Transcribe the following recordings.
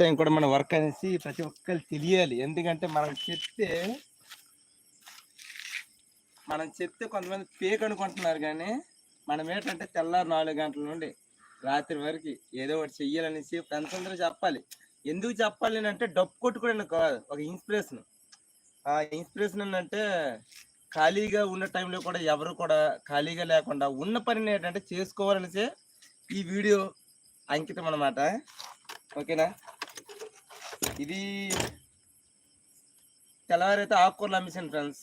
Time కూడా మన work అనేసి ప్రతి ఒక్కరు తెలియాలి. ఎందుకంటే మనం చెప్తే మనం చెప్తే కొంతమంది పేక్ అనుకుంటున్నారు కానీ మనం ఏంటంటే తెల్లారు నాలుగు గంటల నుండి రాత్రి వరకు ఏదో ఒకటి చెయ్యాలనేసి ఫ్రెండ్స్ అందరూ చెప్పాలి. ఎందుకు చెప్పాలి అని అంటే డబ్బు కొట్టుకోవడానికి కాదు ఒక ఇన్స్పిరేషన్ ఆ ఇన్స్పిరేషన్ అంటే ఖాళీగా ఉన్న టైంలో కూడా ఎవరు కూడా ఖాళీగా లేకుండా ఉన్న పనిని ఏంటంటే చేసుకోవాలనేసి ఈ వీడియో అంకితం అన్నమాట. ఓకేనా? ఇది తెల్లవారైతే ఆకుకూరలు అమ్మేసాను ఫ్రెండ్స్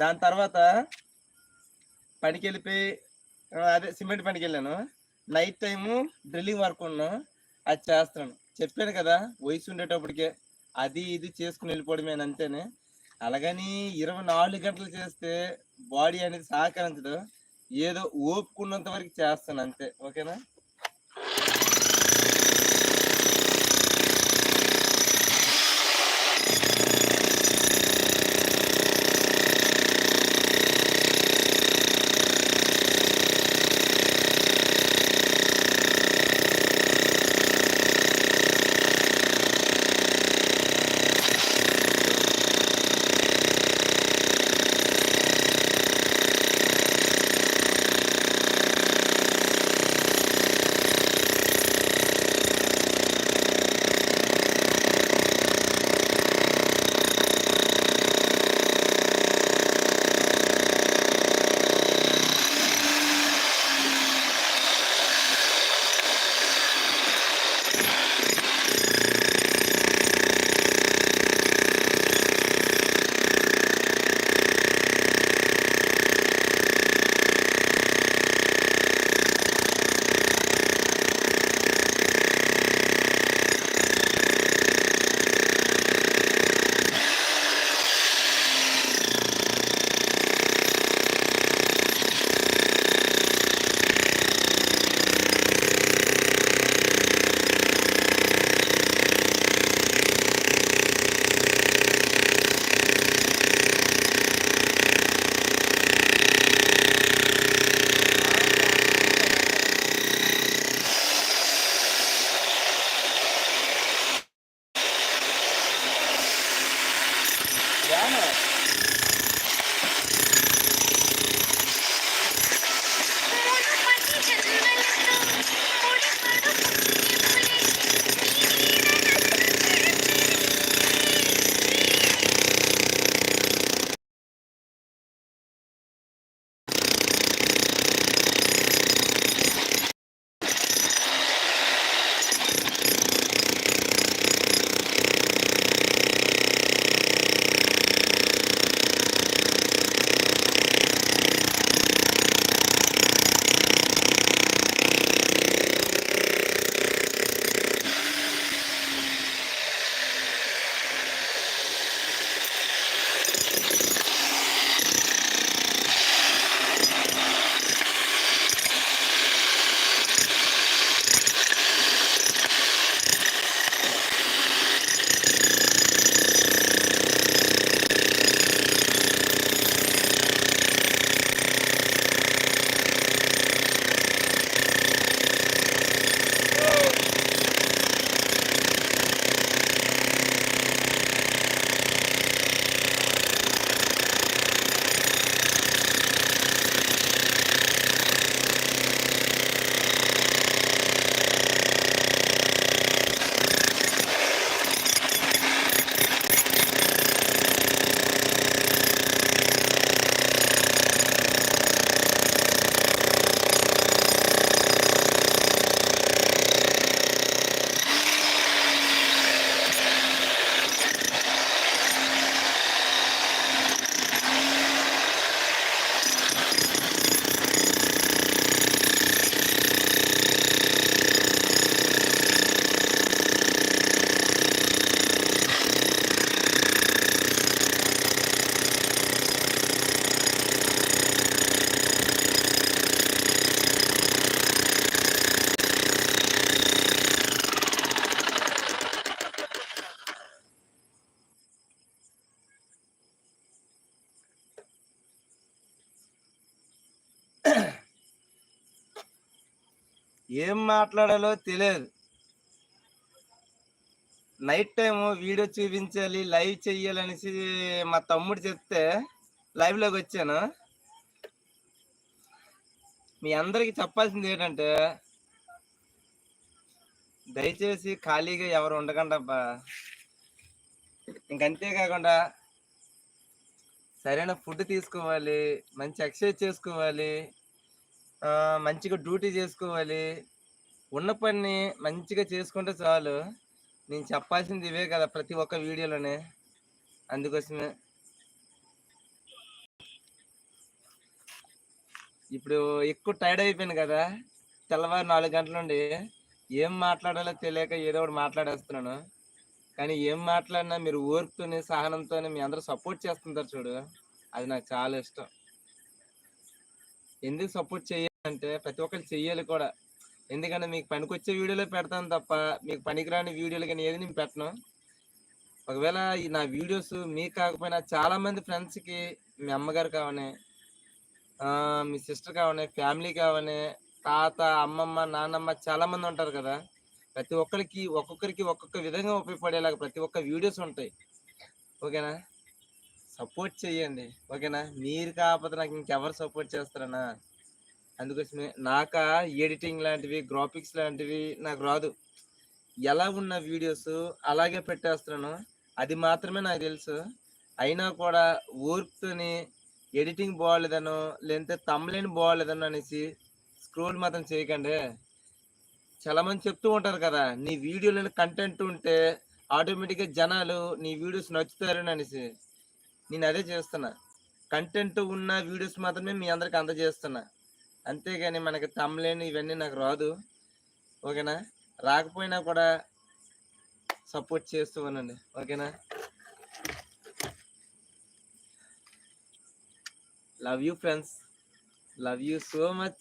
దాని తర్వాత పనికి వెళ్ళిపోయి అదే సిమెంట్ పనికి వెళ్ళాను నైట్ టైము డ్రిల్లింగ్ వర్క్ ఉన్నా అది చేస్తాను చెప్పాను కదా వయసు ఉండేటప్పటికే అది ఇది చేసుకుని వెళ్ళిపోవడమే అంతేనే. అలాగని ఇరవై నాలుగు గంటలు చేస్తే బాడీ అనేది సహకరించదు. ఏదో ఓపుకున్నంత వరకు చేస్తాను అంతే. ఓకేనా? ఏం మాట్లాడాలో తెలియదు. నైట్ టైము వీడియో చూపించాలి లైవ్ చెయ్యాలనేసి మా తమ్ముడు చెప్తే లైవ్లోకి వచ్చాను. మీ అందరికి చెప్పాల్సింది ఏంటంటే దయచేసి ఖాళీగా ఎవరు ఉండకండి అబ్బా. ఇంకంతే కాకుండా సరైన ఫుడ్ తీసుకోవాలి మంచి ఎక్సర్సైజ్ చేసుకోవాలి మంచిగా డ్యూటీ చేసుకోవాలి. ఉన్న పని మంచిగా చేసుకుంటే చాలు. నేను చెప్పాల్సింది ఇవే కదా ప్రతి ఒక్క వీడియోలోనే. అందుకోసమే. ఇప్పుడు ఎక్కువ టైర్డ్ అయిపోయాను కదా. తెల్లవారు నాలుగు గంటల నుండి ఏం మాట్లాడాలో తెలియక ఏదో ఒకటి మాట్లాడేస్తున్నాను. కానీ ఏం మాట్లాడినా మీరు ఓర్పుతోనే సహనంతోనే మీ అందరూ సపోర్ట్ చేస్తుంటారు చూడు. అది నాకు చాలా ఇష్టం. ఎందుకు సపోర్ట్ అంటే ప్రతి ఒక్కరు చెయ్యాలి కూడా. ఎందుకంటే మీకు పనికొచ్చే వీడియోలో పెడతాను తప్ప మీకు పనికిరాని వీడియోలు కానీ ఏది నేను పెట్టను. ఒకవేళ ఈ నా వీడియోస్ మీకు కాకపోయినా చాలా మంది ఫ్రెండ్స్కి మీ అమ్మగారు కావని మీ సిస్టర్ కావని ఫ్యామిలీ కావని తాత అమ్మమ్మ నాన్నమ్మ చాలా మంది ఉంటారు కదా. ప్రతి ఒక్కరికి ఒక్కొక్కరికి ఒక్కొక్క విధంగా ఉపయోగపడేలాగా ప్రతి ఒక్క వీడియోస్ ఉంటాయి. ఓకేనా? సపోర్ట్ చేయండి ఓకేనా? మీరు కాకపోతే నాకు ఇంకెవరు సపోర్ట్ చేస్తారనా అందుకోసమే నాక ఎడిటింగ్ లాంటివి గ్రాఫిక్స్ లాంటివి నాకు రాదు. ఎలా ఉన్న వీడియోస్ అలాగే పెట్టేస్తున్నాను. అది మాత్రమే నాకు తెలుసు. అయినా కూడా ఓర్పుతోని ఎడిటింగ్ బాగాలేదనో లేదంటే తమ్ములేని బాగాలేదనో అనేసి స్క్రోల్ మాత్రం చేయకండి. చాలా మంది చెప్తూ ఉంటారు కదా నీ వీడియోలో కంటెంట్ ఉంటే ఆటోమేటిక్గా జనాలు నీ వీడియోస్ నచ్చుతారని అనేసి. నేను అదే చేస్తున్నా. కంటెంట్ ఉన్న వీడియోస్ మాత్రమే మీ అందరికి అందజేస్తున్నా. అంతేగాని మనకి తమ్లేని ఇవన్నీ నాకు రాదు. ఓకేనా? రాకపోయినా కూడా సపోర్ట్ చేస్తూ ఉండండి. ఓకేనా? Love you friends love you so much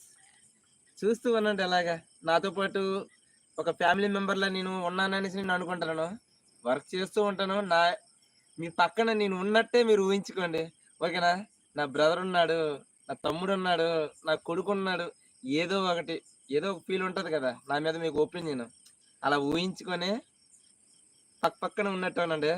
చూస్తూ ఉండండి అలాగా. నాతో పాటు ఒక ఫ్యామిలీ మెంబర్లా నేను ఉన్నాననేసి నేను అనుకుంటున్నాను. వర్క్ చేస్తూ ఉంటాను. నా మీ పక్కన నేను ఉన్నట్టే మీరు ఊహించుకోండి. ఓకేనా? నా బ్రదర్ ఉన్నాడు. నా తమ్ముడు ఉన్నాడు నా కొడుకు ఉన్నాడు ఏదో ఒకటి ఏదో ఒక ఫీల్ ఉంటుంది కదా నా మీద మీకు ఒపీనియన్ అలా ఊహించుకొని పక్క పక్కన ఉన్నట్టేనండి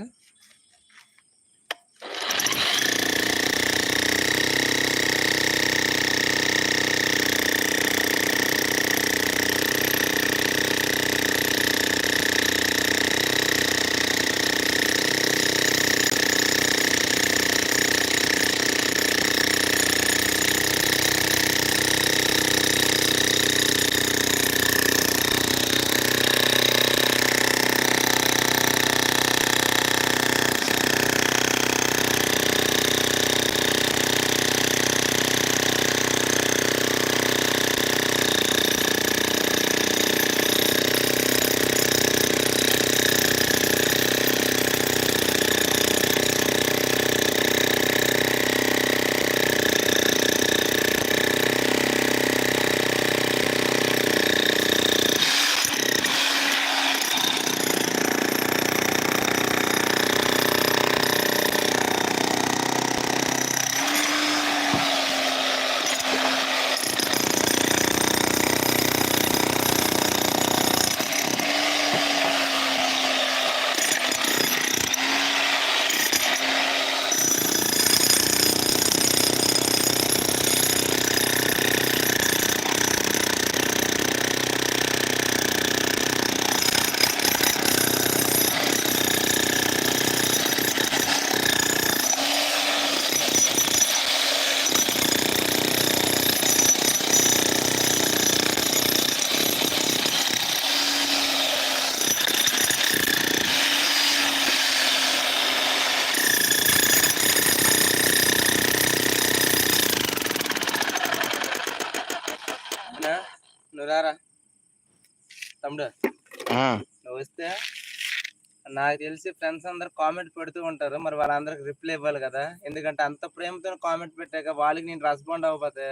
నాకు తెలిసి ఫ్రెండ్స్ అందరు కామెంట్ పెడుతూ ఉంటారు. మరి వాళ్ళందరికి రిప్లై ఇవ్వాలి కదా. ఎందుకంటే అంత ప్రేమతో కామెంట్ పెట్టాక వాళ్ళకి నేను రెస్పాండ్ అవ్వకపోతే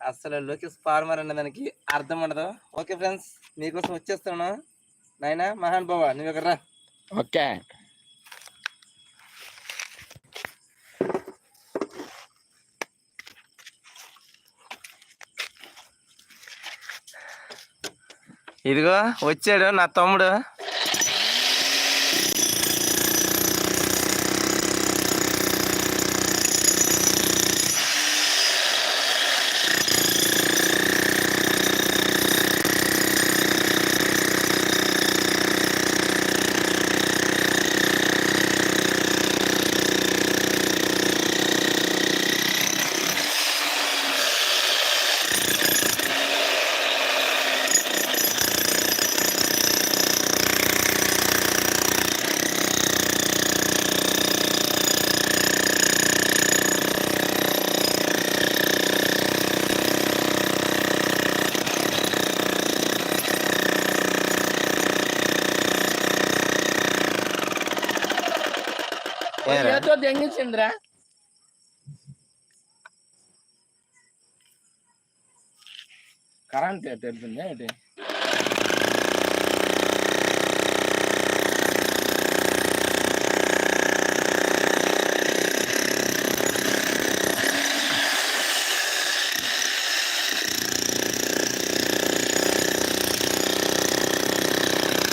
అసలు లోకేష్ ఫార్మర్ అనే దానికి అర్థం ఉండదు. ఓకే ఫ్రెండ్స్ నీకోసం వచ్చేస్తాను నాయనా మహాన్ బాబా నువ్వు ఇక్కడ రా. ఓకే. ఇదిగో వచ్చాడు నా తమ్ముడు. ఏరా? ఏదో దెంగించిందిరా కరెంట్ ఎట్టుంది ఏంటి